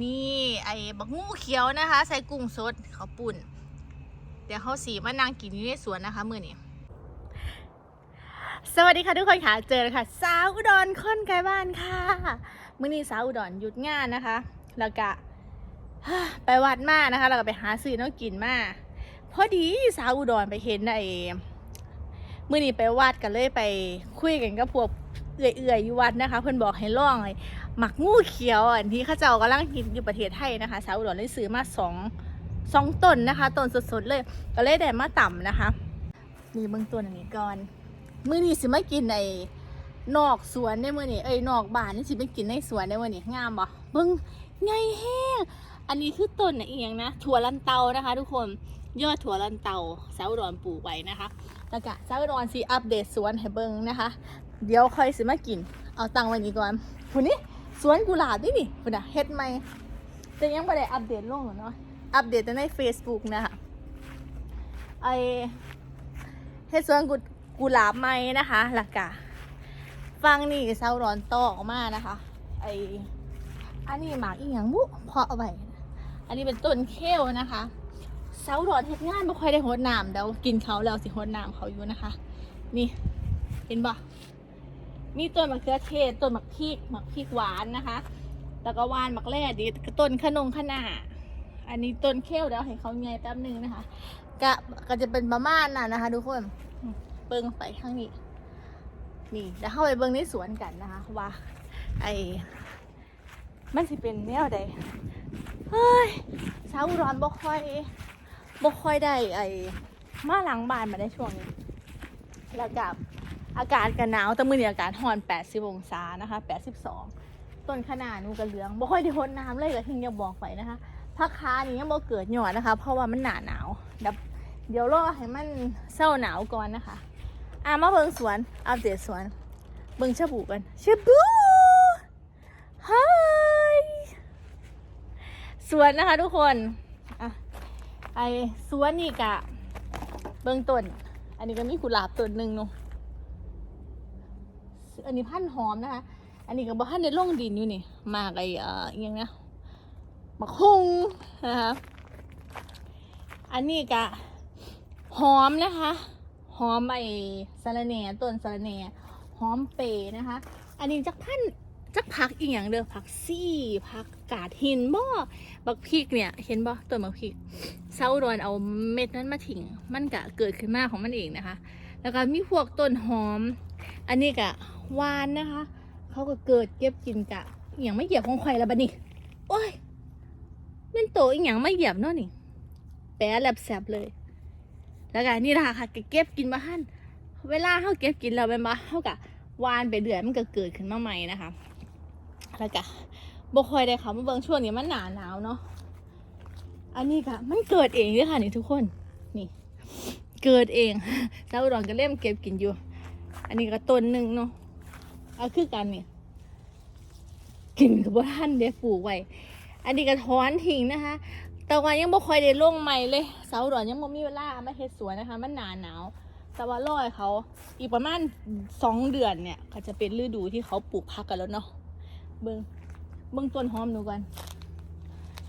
นี่ไอ้บักงูเขียวนะคะ ใส่กุ้งสดเขาวปุ่น เดี๋ยวเขาสีมานั่งกินอยู่ในสวนนะคะมือนี้สวัสดีค่ะทุกคนค่ะเจอแล้วค่ะ สาวอุดรคนไกลบ้านค่ะมื่อนี้สาวอุดรหยุดงานนะคะ แล้วก็ไปวัดมานะคะแล้วก็ไปหาซื้อน้องกินมาพอดีสาวอุดรไปเห็นไอ้มื่อนี้ไปวัดกันเลยไปคุยกันกับพวกเอื่อยๆอยู่วัดนะคะ เพื่อนบอกให้ล่องเลย หมักงูเขียวอันที่ข้าเจ้ากำลังกินอยู่ประเทศไทยนะคะสาวอุดรเลยซื้อมาสองสองต้นนะคะต้นสดๆเลย ก็เลยได้มาต่ำนะคะนี่เบื้องต้นอันนี้ก่อนมื่อนี้สิมากินในนอกสวนได้มื่อนี้เอ้ยนอกบ้านนี่สิไปกินในสวนได้มื่อนี้งามบ่เบิ่งไงแห้งอันนี้คือต้นน่ะอียงนะถั่วลันเตานะคะ ทุกคนยอดถั่วลันเตาสาวอุดรปลูกไว้นะคะแล้วก็สาวอุดรสิอัปเดตสวนให้เบิ่งนะคะ เดี๋ยวค่อยสิมากิน เอาตังไว้นี้ก่อนคนนี้ สวนกุหลาบนี่นี่คนน่ะเฮ็ดใหม่แต่ยังไม่ได้อัปเดตลงหรอเนาะอัปเดตแต่ใน Facebook นะคะไอเฮ็ดสวนกุกุหลาบไม้นะคะหลักกะฟังนี่เซาร้อนตอออกมานะคะ ไออันนี้หมากอีหยังบุเพาะเอาไว้อันนี้เป็นต้นเคลนะคะเซาร้อนเฮ็ดงานไม่ค่อยได้หดน้ำเดี๋ยวกินเขาแล้วสิหดน้ำเขาอยู่นะคะ นี่เห็นบ่ มีต้นมะเขือเทศต้นมะพริกมะพริกหวานนะคะ แล้วก็หวานมะแร่ดิต้นขนงขนาอันนี้ต้นเคลเดี๋ยวให้เขาใหญ่แป๊บหนึงนะคะกะก็จะเป็นประมาณนั้นะคะ ทุกคนเบิ้งไปข้างนี้ นี่แล้วเข้าไปเบิ้งในสวนกันนะคะ ว่า ไอ้มันสิเป็นแนวใดเฮ้ยสาวอุดรบ่ค่อยบ่ค่อยได้ไอ้มาหลังบ้านมาได้ช่วงนี้แล้วกับ อากาศกันหนาวแต่มื้อนี้อากาศร้อน80องศานะคะ 82 ต้นขนาดนูนกระเหลืองบ่ค่อยได้รดน้ำเลยก็ทิ้งยังบอกไปนะคะพักคานี่ยังบ่เกิดหยอดนะคะ เพราะว่ามันหนาหนาวเดี๋ยวเดี๋ยวรอให้มันเศร้าหนาวก่อนนะคะอะมาเบิ่งสวนอัปเดตสวนเบิ่งชะบูกันชะบูฮายสวนนะคะทุกคนอะไอสวนนี่กะ เบิ่งต้น อันนี้ก็มีกุหลาบต้นหนึ่งเนาะ อันนี้พันหอมนะคะ อันนี้ก็บ่ทันได้ลงดินอยู่นี่มากไอ้เอ่ออิหยังนะหมากฮุงนะคะอันนี้ก็หอมนะคะ หอมไอ้สะระแหน่ต้นสะระแหน่หอมเปรย์นะคะ อันนี้จักพันจักผักอีกอย่างเด้อผักซี่ผักกาดหินบ่บักพริกเนี่ย เห็นบ่ต้นบักพริกเซาดอนเอาเม็ดนั้นมาทิ้งมันก็เกิดขึ้นมาของมันเองนะคะ แล้วก็มีพวกต้นหอม อันนี้ก็ วานนะคะ เขาก็เกิดเก็บกินกะอย่างไม่เหยียบของใครแล้วบัดนี้ โอ้ยเป็นโตอีหยังไม่เหยียบเนาะนี่แปะแลบแสบเลย แล้วก็นี่นะคะค่ะเก็บกินมาหั่นเวลาเขาเก็บกินแล้วเป็นมาเขากะวานไปเดือนมันก็เกิดขึ้นมาใหม่นะคะ แล้วก็บ่ค่อยได้ค่ะมาเบิ่งช่วงนี้มันหนาหนาวเนาะ อันนี้ก็มันเกิดเองด้วยค่ะนี่ทุกคน นี่ เกิดเองแล้วอุดรก็เล่มเก็บกินอยู่ อันนี้ก็ต้นหนึ่งเนาะ เอาคือกันเนี่ยกินกับท่านเดี๋ยวปลูกไว้ อันนี้ก็ถอนทิ้งนะคะ แต่ว่ายังบ่ค่อยได้ลงใหม่เลย เสาดอนยังบ่มีเวลามาเฮ็ดสวนนะคะ มันหนาหนาว แต่ว่าร้อยเขา อีกประมาณสองเดือนเนี่ย ก็จะเป็นฤดูที่เขาปลูกผักกันแล้วเนาะ เบิ่งเบิ่งต้นหอมหนูก่อน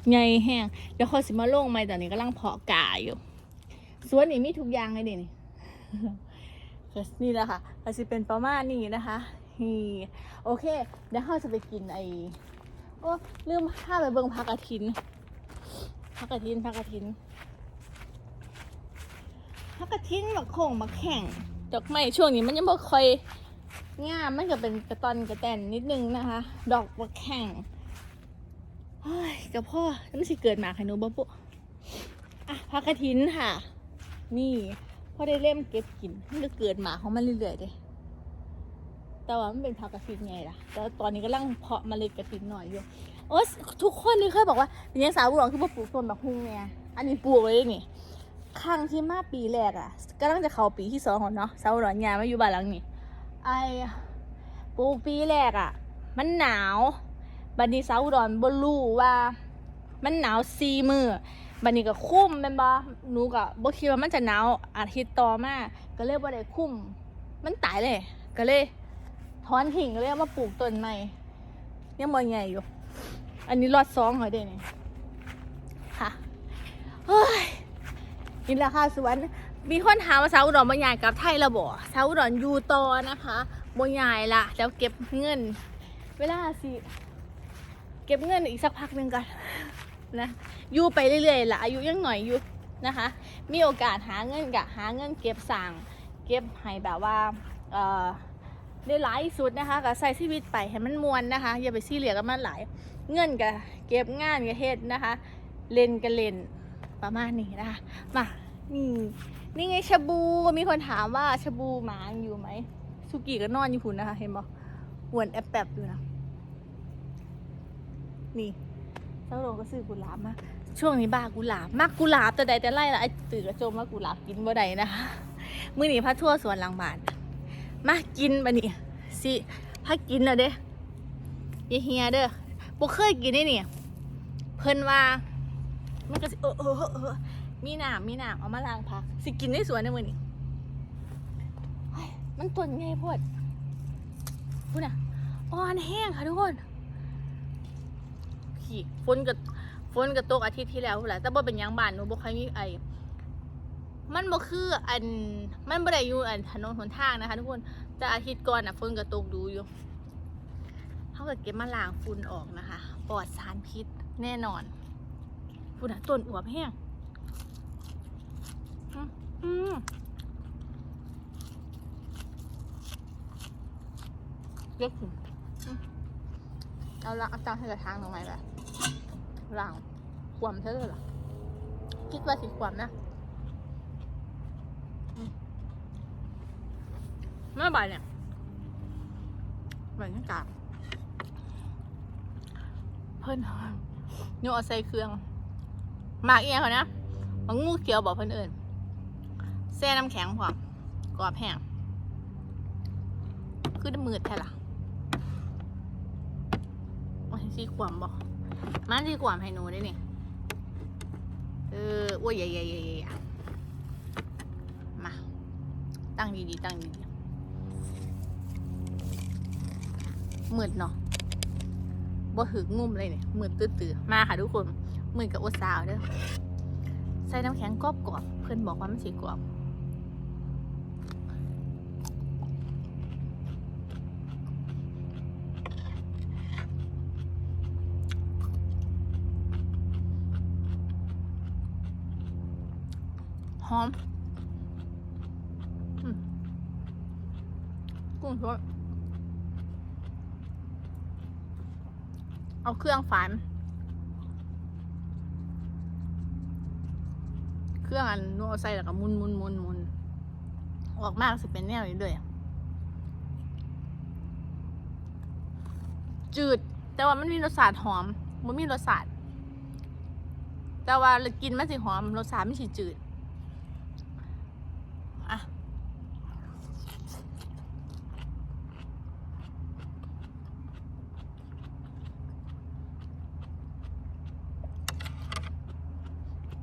ใหญ่แห้ง เดี๋ยวเขาสิมาลงใหม่ตอนนี้กำลังเพาะกาอยู่ สวนนี่มีทุกอย่างเลยเดินี่นี่แหละค่ะก็จะเป็นประมาณนี้นะคะ โอเค เดี๋ยวเราจะไปกินไอโอ้ลืมห้าไปเบิ่งพักกระถินพักกระถินพักกระถินพักกระถินแบบโค้งมาแข่งดอกไม้ช่วงนี้มันยังบ่ค่อยงามมันก็เป็นกระตอนกระแตนนิดนึงนะคะ ดอกมาแข่งเฮ้ยกับพ่อนั่นสิเกิดมาใครนูบ่ปุ๊อะพักกระถินค่ะ นี่พ่อได้เล่มเก็บกินมันก็เกิดหมาของมันเรื่อยๆเลย แต่ว่ามันเป็นผักกระถินไงล่ะแต่ตอนนี้กำลังเพาะเมล็ดกระถินหน่อยอยู่โอ้ยทุกคนนี่เคยบอกว่าเป็นยังสาวบุหลงคือว่าปลูกต้นแบบฮุงไงอันนี้ปลูกไว้เลยนี่ครั้งที่มาปีแรกอะกำลังจะเข้าปีที่สองของเนาะสาวบุหลองยามาอยู่บ้านหลังนี้ไอปลูกปีแรกอะ มันหนาวบัดนี้สาวอุดรบ่รู้ว่า มันหนาวซีมือบันนี้ก็คุ้มแม่นบ่หนูก็บ่คิดว่ามันจะหนาวอาทิตย์ต่อมาก็เลยบ่ได้คุ้ม มันตายเลย ก็เลย ถอนทิ้งเลยเอามาปลูกต้นใหม่ยังบ่ใหญ่อยู่ อันนี้รอดสองเหรอเด้เนี่ค่ะเฮ้ยนี่แหละค่ะสวนมีคนถามว่าสาวอุดรบ่ยายกลับไทยและบ่สาวอุดรอยู่ต่อนะคะบ่ยายละแล้วเก็บเงิน เวลาสิเก็บเงินอีกสักพักหนึ่งก่อนนะอยู่ไปเรื่อยๆล่ะอายุยังหน่อยอยู่นะคะ มีโอกาสหาเงินกะหาเงินเก็บสั่งเก็บให้แบบว่าเอ่อ ได้หลายสุดนะคะก็ใช้ชีวิตไปให้มันมวนนะคะ อย่าไปซีเรียสกับมันหลาย เงินกับเก็บงานกับเฮ็ดนะคะ เล่นกับเล่นประมาณนี้นะคะมานี่นี่ไงชาบูมีคนถามว่าชาบูหมางอยู่ไหมสุกี้ก็นอนอยู่พุ่นนะคะ เห็นบอกหวนแอบแปบอยู่นะนี่เจ้าโรงก็ซื้อกุหลาบมาช่วงนี้บ้ากุหลาบมากกุหลาบแต่ใดแต่ไรละไอ้ตื่นกระโจมว่ากุหลาบกินบ่ได้นะคะมื้อนี้พาทั่วสวนหลังบ้าน มากินบะนี่สิพากินแล้วเด้ยเฮียเด้อบ่เคยกินได้นี่เพิ่นว่ามันก็สิเออเออเออมีหน้ำมีหน้ำเอามาล้างพัก สิกินในสวนในมือนี้เฮ้ยมันต้นไงพวดพูดนะอ่อนแห้งค่ะทุกคนพี่ฝนกับฝนกับตกอาทิตย์ที่แล้วแหละแต่บ่เป็นยังบ้านหนูบ่ค่อยมีไอ มันบ่คืออันมันบ่ได้อยู่อันถนนหนทางนะคะ ทุกคนแต่อาทิตย์ก่อนน่ะฝนก็ตกดูอยู่เขาก็เก็บมาล้างฝุ่นออกนะคะ ปลอดสารพิษแน่นอนฝุ่นอะต้นอวบแห้งอืมเยอะขึ้นเอาละเอาจารย์ให้กระทางตรงไหนแบบหลังขวมเธอเหรอคิดว่าสิขวมนะอืม เมื่อบ่ายเนี่ยบรรยากาศเพิ่นโยเอาใส่เครื่องหมากเอียเขานะมันงูเขียวบอกเพิ่นเอิญแซ่น้ำแข็งพร้อมกรอบแห้งคือน้ำมืดแท้ล่ะโอ้ยสีขวามบอกมันสีขวามให้หนูได้นี่เอออ้วยใหญ่ใหญ่ใหญ่ใหญ่มา ตั้งดีๆตั้งดี มืดเนาะบ่ถึกงุ่มเลยเนี่ยมืดตื้อๆมาค่ะทุกคนมืดกับโอดสาวเด้อใส่น้ำแข็งกรอบๆเพื่อนบอกว่ามันสีกรอบหอมอืมกุ้งสด เอาเครื่องฝานเครื่องอันนู้นเอาใส่แล้วก็มุนมุนมุนมุนออกมากสิเป็นแนวนี้เลยจืด แต่ว่ามันมีรสชาติหอมมันมีรสชาติแต่ว่ากินมันสิหอมรสชาติไม่ใช่จืด อะ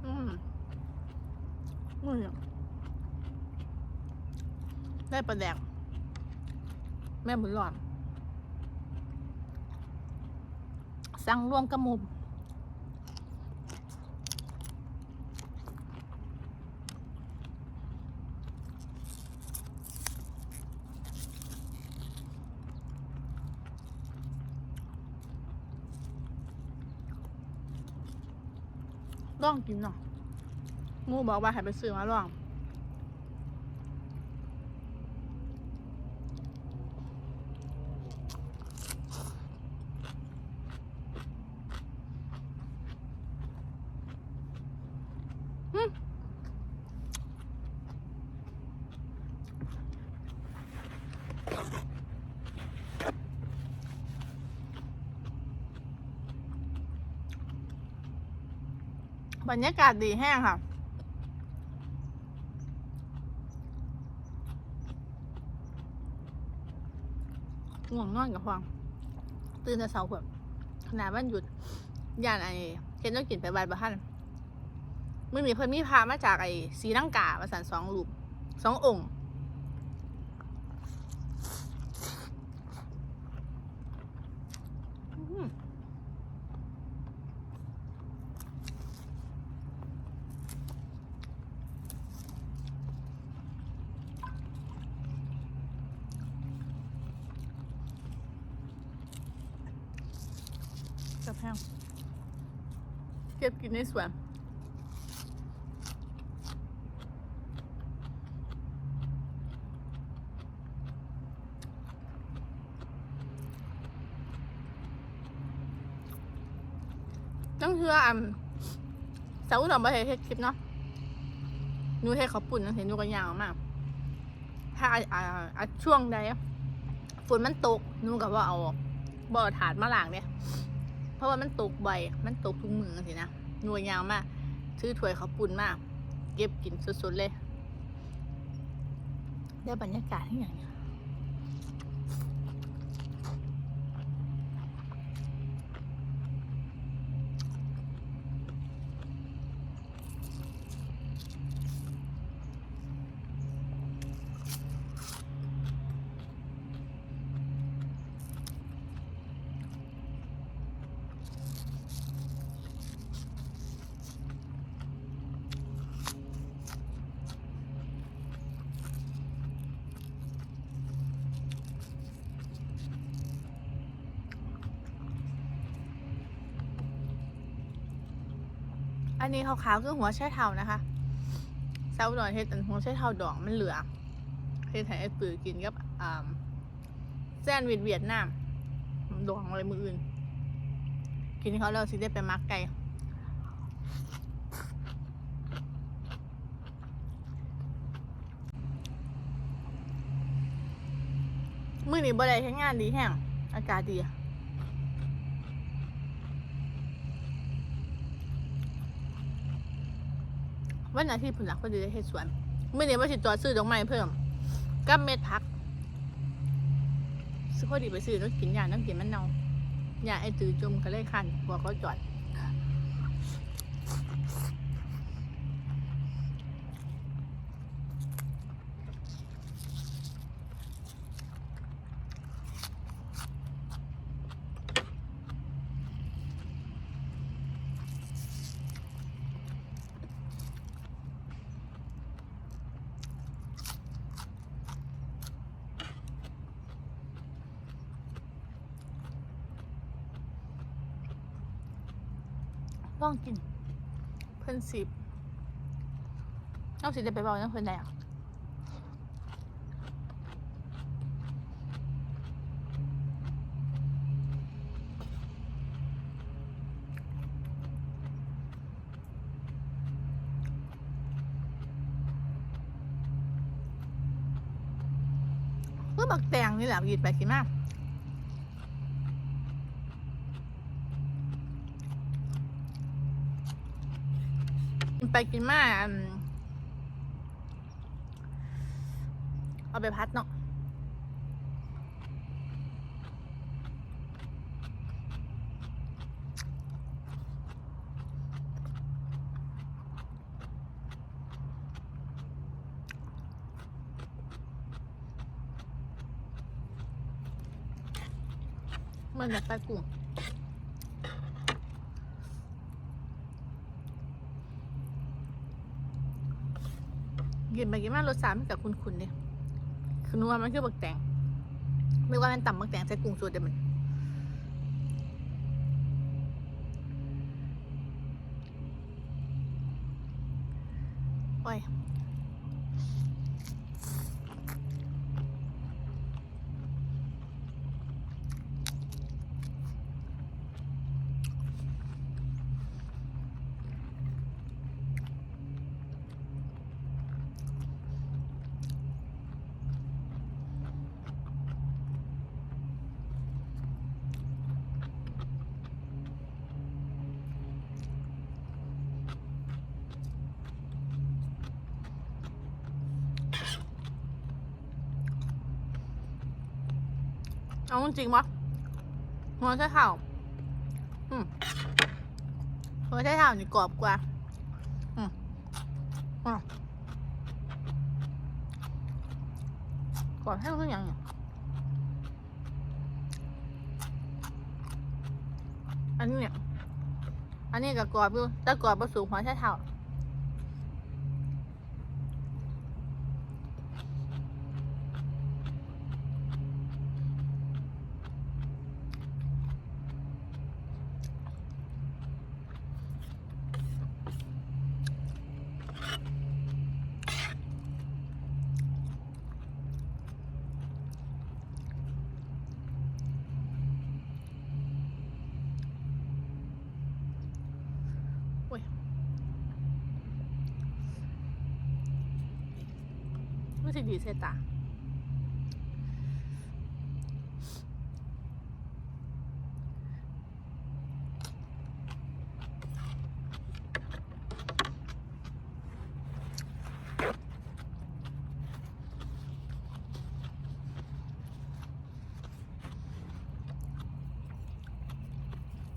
อืมอืม ได้ประแดก แม่บุญหลอด สั่งรวมกระมุมลองกินเนาะหมูบอกว่าให้ไปซื้อมาลอง อืมบ รยากาศดีแห้งค่ะ ง่วงนอนกับฟัง ตื่นแต่เช้าเพื่อขนาดวันหยุดย่านไอเห็นต้องกินไปบ้านบ้านมือมีเพิ่นมีพามาจากไอ้สีลังกามาสันสองรูปสององค์ อืม กับแพงเก็บกินในสวนต้องเชื่ออ่ำสาวอุดรประเทศเฮ็ดคลิปเนาะหนูเฮ็ดเขาวปุ่นจังเห็นนูก็ยาวมากถ้าอ่าอ่าอาช่วงใดฝนมันตกนูก็ว่าเอาบ่อถาดมาล้างเนี่ยเพราะว่ามันตกใบมันตกทุกมือสินะ หน่วยยาวมาก ซื้อถ้วยเขาปุ่นมาก เก็บกินสดๆเลย ได้บรรยากาศที่อย่างนี้ อันนี้ขาวๆคือหัวไชเท้านะคะเซาดอนเฮ็ดอันหัวไชเท้าดอกมันเหลือเฮ็ดให้ไอ้ปือกินกับอ่าแซนวิชเวียดนามดองอะไรมืออื่น กินเขาแล้วสิได้ไปมักไก่มือนี้บ่ได้ใช้งานดีแห้งอากาศดีอะ วันอาทิตย์ผุนหลักก็จะได้เฮ็ดสวนมื้อนี้ว่าสิจอดซื้อดอกไม้เพิ่มกับเม็ดพักซื้อพอดีไปซื้อน้องกินยาต้องกินมันเน่ายาไอตือจมก็เลยคันบอกเขาจอด ลองกิน เพิ่นสิบเอาสิได้ไปบอกยังเพิ่นได้อะก็บักแตงนี่แหละกินไปกินมาก ไปกินมาเอาไปพัดเนาะเหมันแบบไปลากุ้ง มารสชาติมันกับคุณๆเนี่ยคือนัวมันคือบักแตงไม่ว่ามันต่ำบักแตงใส่กุ้งสดเดี๋ยวมันโอ้ย เอาจริงๆวะหัวใช้เท้าอืมหัวใช้เท้านี่กรอบกว่า อืมอะกรอบแห้งทุกอย่างเนี่ยอันนี้เนี่ย อันนี้กับกรอบอยู่แต่กรอบผสมหัวใช้เท้า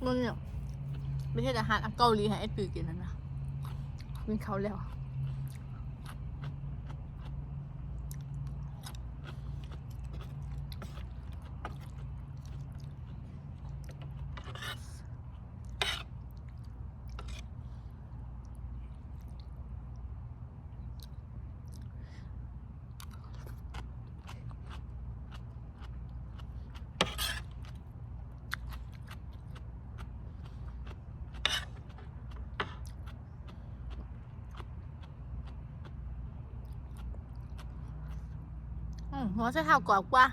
มึงเนี่ยไม่ใช่อาหารเกาหลีให้ไอ้ตือกินนะนนะกินเขาแล้ว อืมหัวใส่เท้ากรอบกว่า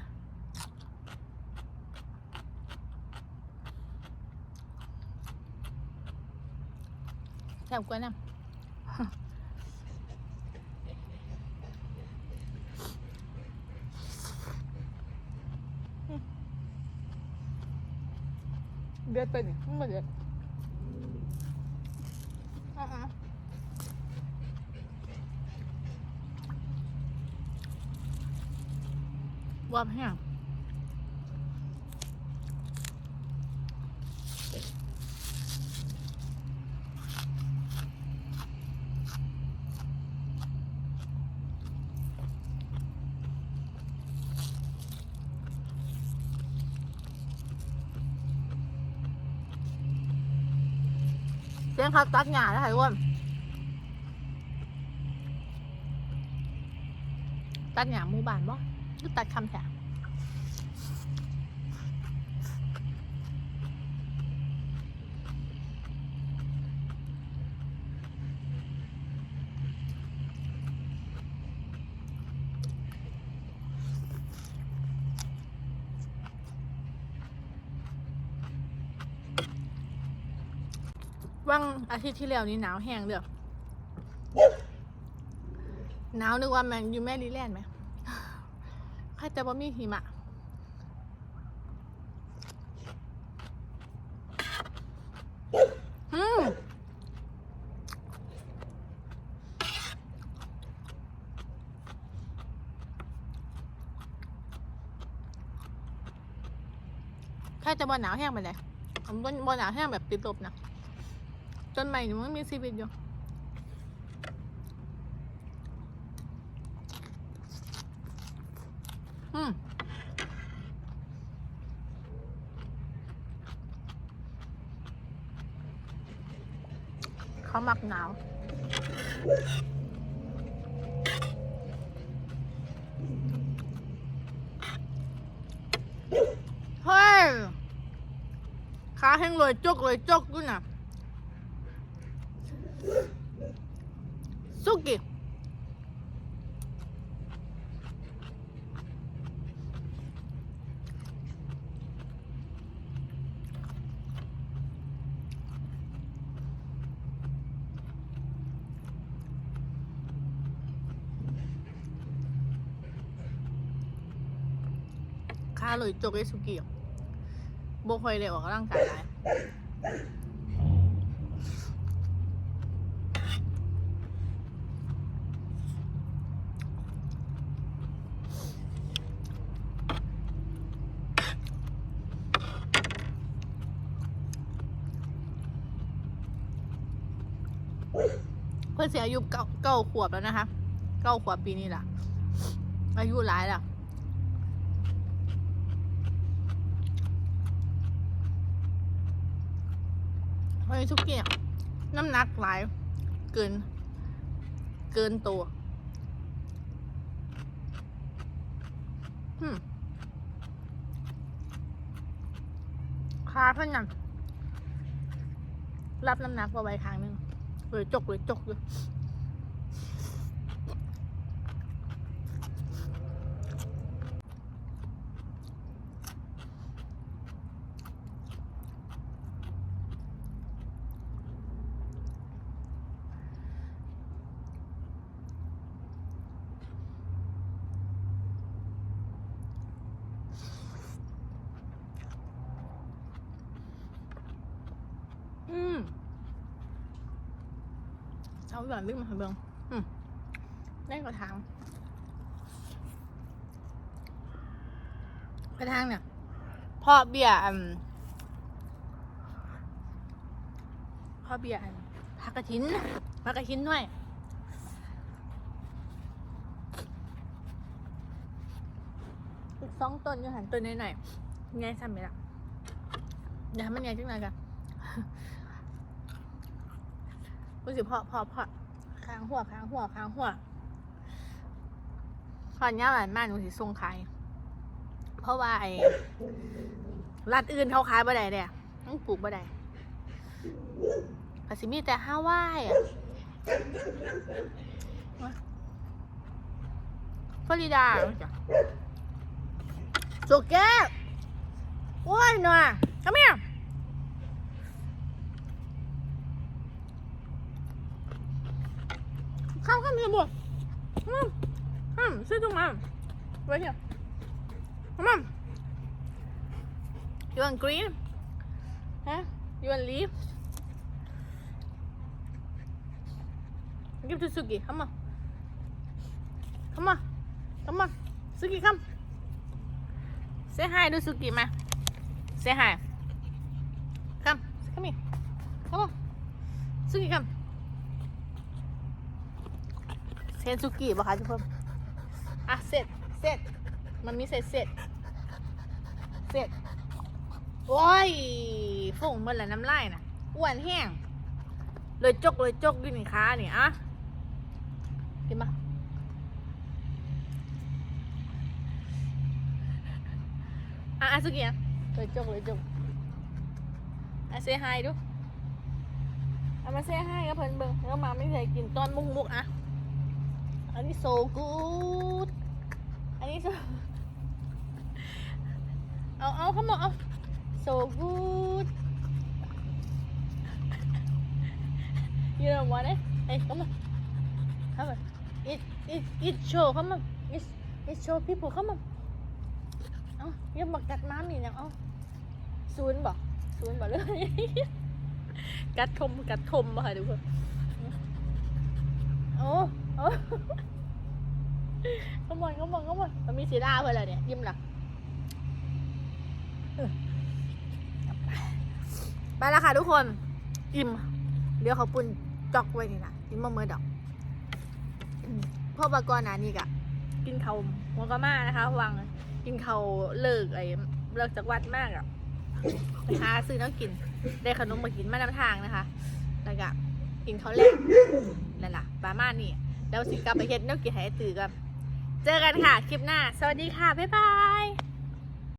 แซ่บกว่านะเดือดไปนี่ไม่เดือดอะๆว่าแห้ง เสียงเขาตักหญ้าแล้วค่ะทุกคนตัดหญ้าหมู่บ้านบ่หรือตัดคำแถม ว่างอาทิตย์ที่แล้วนี่หนาวแห้งเด้อหนาวนึกว่าแมันอยู่แม่ลีแลนด์ไหมใครจะบ่มีหิมะอืมใครจะบ่หนาวแห้งไปเลยผมบ่บ่หนาวแห้งแบบติดลบนะ ต้นใหม่นี่มันมีชีวิตอยู่อืมเขามักหนาวเฮ้ยขาแห้งเลยจกเลยจกด้วยนะสุกิ ค่าเลยจกไอสุกี้บ่ค่อยได้ออกกำลังกายหลายเพื่อนเสียอายุเก้าเก้าขวบแล้วนะคะเก้าขวบปีนี้ล่ะ อายุหลายล่ะ เฮ้ยทุกเกี่ยน้ำหนักหลาย เกิน เกินตัวอืมคาเพื่อนยังรับน้ำหนักเอาไว้ครั้งหนึงเลยจกเลยจกเลย อืมเอาหวานลึกมาให้เบิ่งอืมได้กระถางกระถางเนี่ยพ่อเบียร์อันพ่อเบียร์อันผักกระถินผักกระถินด้วยอีกสองต้นอยู่หันต้นหน่อยๆไงซ้ำไหมล่ะอย่าให้มันใหญ่จังเลยกันรู้สึกพอพอพอ ค้างหัวค้างหัวค้างหัวตอนนี้หลานมากหนูสิส่งขาย เพราะว่าไอ้รัดอื่นเขาขายบ่ได้เด้ต้องปลูกบ่ได้ก็สิมีแต่ฮาวายอะฟลอริดาโจแก้โอ้ยหน่อยข้ามข้ามเรือา มข้ามซื้อตรงมาไว้เนี่ยข้าม you want green ฮะ you want leaf give to Suki come on come on come on Suki come say hi ดู Suki มา say hi come come here come on Suki come เซนซุกิป่ะคะทุกคนอะเสร็จเสร็จมันมีเสร็จเสร็จเสร็จโอ้ยฝุ่งมันแหละน้ำลายนะอ้วนแห้ง เลยจกเลยจกอยู่นี่ค้านี่อะกินมาอะอะสุกี้อะเลยจกเลยจกอะเซฮายดูเอามาเซฮายกับเพิ่นเบิ่งแล้วมาไม่เคยกินตอนมุกมุกอะ อันนี้ so good อันนี้ so เอาเอาเข้ามาเอา so good you don't want it hey come on come on it it it show come on it it show people come on เอาย่ามากัดม้ามนี่นะเอาศูนย์บอกศูนย์บอกเลยกัดทมกัดทมบ่ค่ะทุกคนโอ้ ขโมยขโมยขโมยมันมีสีดาเพื่อนเลยเนี่ยยิ้มหลักไปแล้วค่ะทุกคน อิ่ม เดี๋ยวเขาปุ่นจอกไว้นี่นะอิ่มมาเมื่อดอกพ่อบากรนานี่กะกินเขาหัวกะมานะคะ วังกินเขาเลิกไอ้เลิกจากวัดมากอะหาซื้อน้ำกิน ได้ขนมมากินมาน้ำทางนะคะ แล้วก็กินเขาวแรกนั่นแหละประมาณนี้ แล้วสิกลับไปเฮ็ดแนวกินให้ตื่นกันเจอกันค่ะคลิปหน้า สวัสดีค่ะ บ๊ายบาย